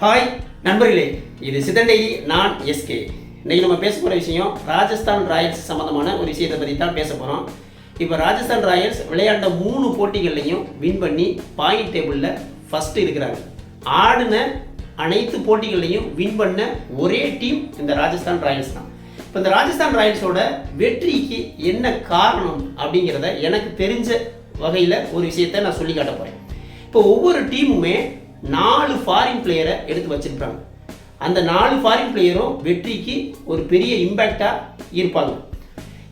Hi நண்பர்களே இது சிதன் நான் எஸ்கே. இன்றைக்கி நம்ம பேச போகிற விஷயம் ராஜஸ்தான் ராயல்ஸ் சம்மந்தமான ஒரு விஷயத்தை பற்றி தான் பேச போகிறோம் இப்போ ராஜஸ்தான் ராயல்ஸ் விளையாண்ட மூணு போட்டிகள்லையும் வின் பண்ணி பாயிண்ட் டேபிளில் ஃபஸ்ட்டு இருக்கிறாங்க. ஆடின அனைத்து போட்டிகள்லையும் வின் பண்ண ஒரே டீம் இந்த ராஜஸ்தான் ராயல்ஸ் தான். இப்போ இந்த ராஜஸ்தான் ராயல்ஸோட வெற்றிக்கு என்ன காரணம் அப்படிங்கிறத எனக்கு தெரிஞ்ச வகையில் ஒரு விஷயத்தை நான் சொல்லி காட்ட போகிறேன் இப்போ ஒவ்வொரு டீமுமே நாலு ஃபாரின் பிளேயரை எடுத்து வச்சிருப்பாங்க அந்த நாலு ஃபாரின் பிளேயரும் வெற்றிக்கு ஒரு பெரிய இம்பேக்டாக இருப்பாங்க.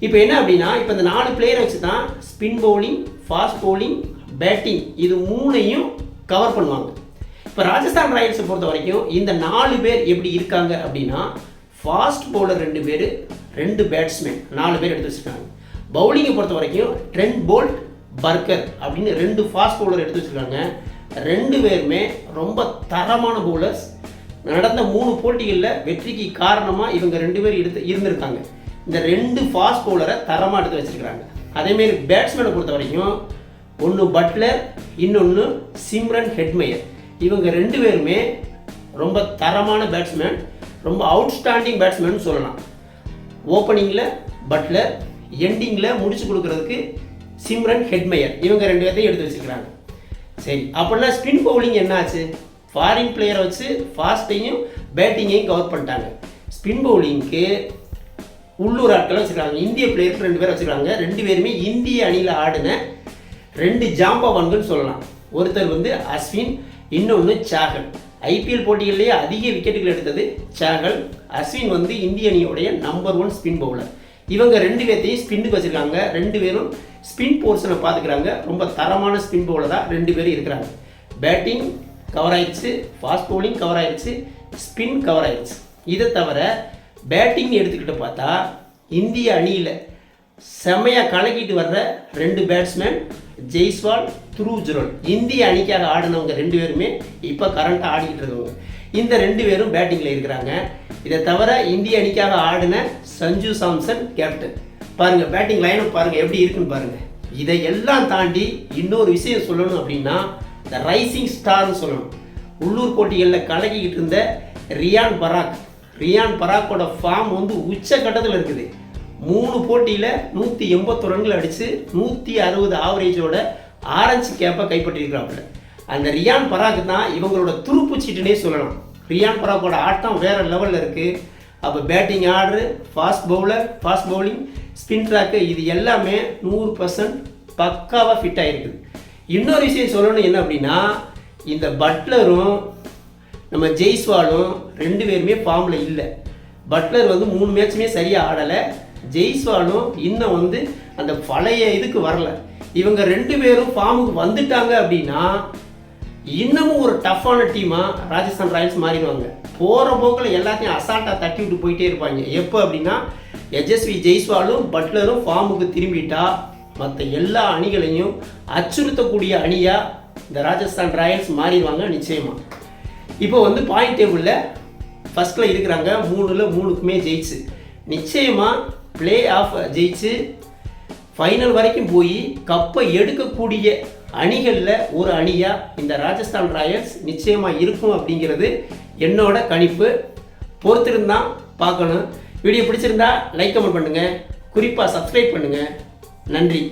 இப்போ என்ன அப்படின்னா இப்போ இந்த நாலு பிளேயரை வச்சு தான் spin bowling fast bowling batting இது மூணையும் கவர் பண்ணுவாங்க. இப்போ ராஜஸ்தான் ராயல்ஸை பொறுத்த வரைக்கும் இந்த நாலு பேர் எப்படி இருக்காங்க அப்படின்னா ஃபாஸ்ட் பவுலர் ரெண்டு பேர் ரெண்டு பேட்ஸ்மேன் நாலு பேர் எடுத்து வச்சுருக்காங்க. பவுலிங்கை பொறுத்த வரைக்கும் ட்ரெண்ட் போல்ட் பர்கர் அப்படின்னு ரெண்டு ஃபாஸ்ட் பவுலர் எடுத்து வச்சுருக்காங்க ரெண்டு பேருமே ரொம்ப தரமான பவுலர்ஸ் நடந்த மூணு போட்டிகளில் வெற்றிக்கு காரணமாக இவங்க ரெண்டு பேர் எடுத்து இருந்திருக்காங்க. இந்த ரெண்டு ஃபாஸ்ட் பவுலரை தரமாக எடுத்து வச்சிருக்காங்க அதேமாரி பேட்ஸ்மேனை பொறுத்த வரைக்கும் ஒன்று பட்லர் இன்னொன்று சிம்ரன் ஹெட்மேயர் இவங்க ரெண்டு பேருமே ரொம்ப தரமான பேட்ஸ்மேன் ரொம்ப அவுட்ஸ்டாண்டிங் பேட்ஸ்மேன் சொல்லலாம். ஓப்பனிங்கில் பட்லர் எண்டிங்கில் முடிச்சு கொடுக்கறதுக்கு சிம்ரன் ஹெட்மையர். இவங்க ரெண்டு பேர்த்தையும் எடுத்து வச்சிருக்காங்க சரி அப்படின்னா ஸ்பின் பவுலிங் என்னாச்சு? ஃபாரின் பிளேயரை வச்சு ஃபாஸ்ட்டையும் பேட்டிங்கையும் கவர் பண்ணிட்டாங்க. ஸ்பின் பவுலிங்க்கு உள்ளூர் ஆட்களை வச்சுருக்காங்க. இந்திய பிளேயர்ஸ் ரெண்டு பேர் வச்சுருக்காங்க. ரெண்டு பேருமே இந்திய அணியில் ஆடின ரெண்டு ஜாம்பவான்கள் சொல்லலாம். ஒருத்தர் வந்து அஸ்வின் இன்னொன்று சாகல். ஐபிஎல் போட்டிகளிலேயே அதிக விக்கெட்டுகள் எடுத்தது சாகல். அஸ்வின் வந்து இந்திய அணியோடைய நம்பர் ஒன் ஸ்பின் பவுலர் இவங்க ரெண்டு பேர்த்தையும் ஸ்பின்னுக்கு வச்சுருக்காங்க. ரெண்டு பேரும் ஸ்பின் போர்ஷனை பார்த்துக்கிறாங்க ரொம்ப தரமான ஸ்பின் பவுலராக ரெண்டு பேரும் இருக்கிறாங்க. பேட்டிங் கவர் ஆயிடுச்சு ஃபாஸ்ட் பவுலிங் கவர் ஆயிடுச்சு ஸ்பின் கவர் ஆயிடுச்சு இதை தவிர பேட்டிங் எடுத்துக்கிட்டு பார்த்தா இந்திய அணியில் செம்மையாக கலக்கிட்டு வர்ற ரெண்டு பேட்ஸ்மேன் ஜெய்ஸ்வால் துருஜுரல் இந்திய அணிக்காக ஆடினவங்க ரெண்டு பேருமே இப்போ கரண்ட்டாக ஆடிக்கிட்டு இருக்கவங்க. இந்த ரெண்டு பேரும் பேட்டிங்கில் இருக்கிறாங்க. இதை தவிர இந்திய அணிக்காக ஆடின சஞ்சு சாம்சன் கேப்டன் பாருங்கள் பேட்டிங் லைனும் பாருங்கள் எப்படி இருக்குன்னு பாருங்கள் இதை எல்லாம் தாண்டி இன்னொரு விஷயம் சொல்லணும் அப்படின்னா இந்த ரைசிங் ஸ்டார்னு சொல்லணும். உள்ளூர் போட்டிகளில் கலக்கிக்கிட்டு இருந்த ரியான் பராக். ரியான் பராக்கோட ஃபார்ம் வந்து உச்சக்கட்டத்தில் இருக்குது. மூணு போட்டியில் நூற்றி எண்பத்தொரு ரன்கள் அடித்து நூற்றி அறுபது ஆவரேஜோட ஆரஞ்சு கேப்பை கைப்பற்றிருக்கிறாப்புல அந்த ரியான் பராக் தான் இவங்களோட துருப்பு சீட்டுனே சொல்லலாம். ரியான் பராக்கோட ஆட்டம் வேறு லெவலில் இருக்குது அப்போ batting order fast bowler fast bowling spin track இது எல்லாமே நூறு பர்சன்ட் பக்காவாக ஃபிட் ஆகிருக்குது இன்னொரு விஷயம் சொல்லணும் என்ன அப்படின்னா இந்த பட்லரும் நம்ம ஜெய்ஸ்வாலும் ரெண்டு பேருமே ஃபார்மில் இல்லை. பட்லர் வந்து மூணு மேட்சுமே சரியாக ஆடலை. ஜெய்ஸ்வாலும் இன்னும் வந்து அந்த பழைய இதுக்கு வரல. இவங்க ரெண்டு பேரும் ஃபார்முக்கு வந்துட்டாங்க அப்படின்னா இன்னமும் ஒரு டஃப்பான டீமாக ராஜஸ்தான் ராயல்ஸ் மாறிடுவாங்க. போகிற போக்கில் எல்லாத்தையும் அசால்ட்டாக தட்டி விட்டு போயிட்டே இருப்பாங்க. எப்போ அப்படின்னா எஜஸ்வி ஜெய்ஸ்வாலும் பட்லரும் ஃபார்முக்கு திரும்பிட்டா மற்ற எல்லா அணிகளையும் அச்சுறுத்தக்கூடிய அணியாக இந்த ராஜஸ்தான் ராயல்ஸ் மாறிடுவாங்க நிச்சயமாக இப்போ வந்து பாயிண்ட் டேபிளில் ஃபஸ்ட்டில் இருக்கிறாங்க. மூணில் மூணுக்குமே ஜெயிச்சு. நிச்சயமாக ப்ளே ஆஃப் ஜெயிச்சு ஃபைனல் வரைக்கும் போய் கப்பை எடுக்கக்கூடிய அணிகளில் ஒரு அணியாக இந்த ராஜஸ்தான் ராயல்ஸ் நிச்சயமாக இருக்கும் அப்படிங்கிறது என்னோட கணிப்பு. பொறுத்திருந்தான் பார்க்கணும். வீடியோ பிடிச்சிருந்தா லைக் கமெண்ட் பண்ணுங்கள் குறிப்பாக சப்ஸ்கிரைப் பண்ணுங்கள் நன்றி.